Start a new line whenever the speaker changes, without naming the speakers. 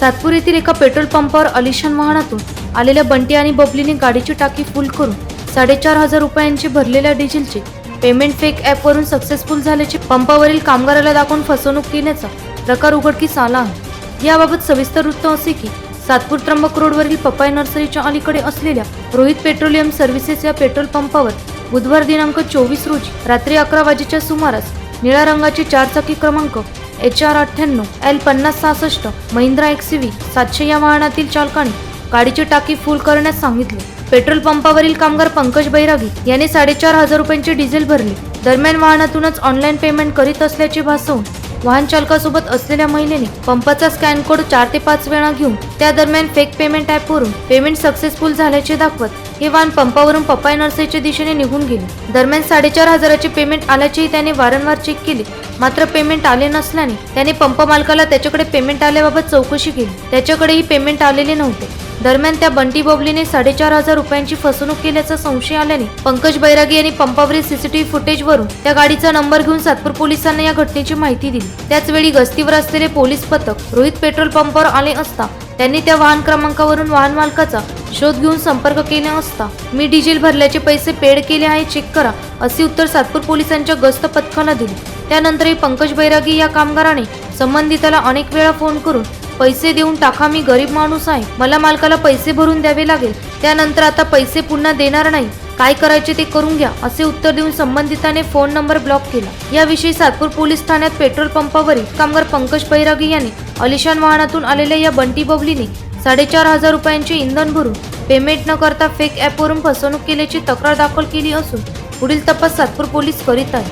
सातपूर येथील एका पेट्रोल पंपावर अलिशान वाहनातून आलेल्या बंटी आणि बबलीने गाडीची टाकी फुल करून साडेचार हजार रुपयांचे भरलेल्या डिझेलचे पेमेंट फेक ॲपवरून सक्सेसफुल झाल्याचे पंपावरील कामगाराला दाखवून फसवणूक केल्याचा प्रकार उघडकीस आला आहे. याबाबत सविस्तर वृत्त असे की सातपूर त्र्यंबक रोडवरील पपाय नर्सरीच्या अलीकडे असलेल्या रोहित पेट्रोलियम सर्व्हिसेस या पेट्रोल पंपावर बुधवार दिनांक चोवीस रोजी रात्री अकरा वाजेच्या सुमारास निळ्या रंगाची चारचाकी क्रमांक एच आर अठ्ठ्याण्णव एल पन्नास सहासष्ट महिंद्रा एक्सीव्ही सातशे या वाहनातील चालकाने गाडीची टाकी फुल करण्यास सांगितले. पेट्रोल पंपावरील कामगार पंकज बैरागी याने साडेचार हजार रुपयांचे डिझेल भरले. दरम्यान वाहनातूनच ऑनलाईन पेमेंट करीत असल्याचे भासवून वाहन चालकासोबत असलेल्या महिलेने पंपाचा स्कॅन कोड चार ते पाच वेळा घेऊन त्या दरम्यान फेक पेमेंट ॲपवरून पेमेंट सक्सेसफुल झाल्याचे दाखवत हे वाहन पंपावरून पपाय नर्सरीच्या दिशेने निघून गेले. दरम्यान साडेचार हजाराचे पेमेंट आल्याचेही त्याने वारंवार चेक केले. मात्र पेमेंट आले नसल्याने त्याने पंप मालकाला त्याच्याकडे पेमेंट आल्याबाबत चौकशी केली. त्याच्याकडेही पेमेंट आलेले नव्हते. दरम्यान त्या बंटी बोबलीने साडेचार हजार रुपयांची फसवणूक केल्याचा संशय आल्याने पंकज बैरागी यांनी पंपावरील सीसीटीव्ही फुटेजवरून त्या गाडीचा नंबर घेऊन सातपूर पोलिसांना या घटनेची माहिती दिली. त्याचवेळी गस्तीवर असलेले पोलीस पथक रोहित पेट्रोल पंपावर आले असता त्यांनी त्या वाहन क्रमांकावरून वाहन मालकाचा शोध घेऊन संपर्क केला असता मी डिझेल भरल्याचे पैसे पेड केले आहे चेक करा असे उत्तर सातपूर पोलिसांच्या गस्त पथकाला दिले. त्यानंतरही पंकज बैरागी या कामगाराने संबंधिताला अनेक वेळा फोन करून पैसे देऊन टाका मी गरीब माणूस आहे. मला मालकाला पैसे भरून द्यावे लागेल. त्यानंतर आता पैसे पुन्हा देणार नाही. काय करायचे ते करून घ्या असे उत्तर देऊन संबंधिताने फोन नंबर ब्लॉक केला. याविषयी सातपूर पोलीस ठाण्यात पेट्रोल पंपावरील कामगार पंकज बैरागी यांनी अलिशान वाहनातून आलेल्या या बंटी बबलीने साडेचार हजार रुपयांचे इंधन भरून पेमेंट न करता फेक ॲपवरून फसवणूक केल्याची तक्रार दाखल केली असून पुढील तपास सातपूर पोलीस करीत आहेत.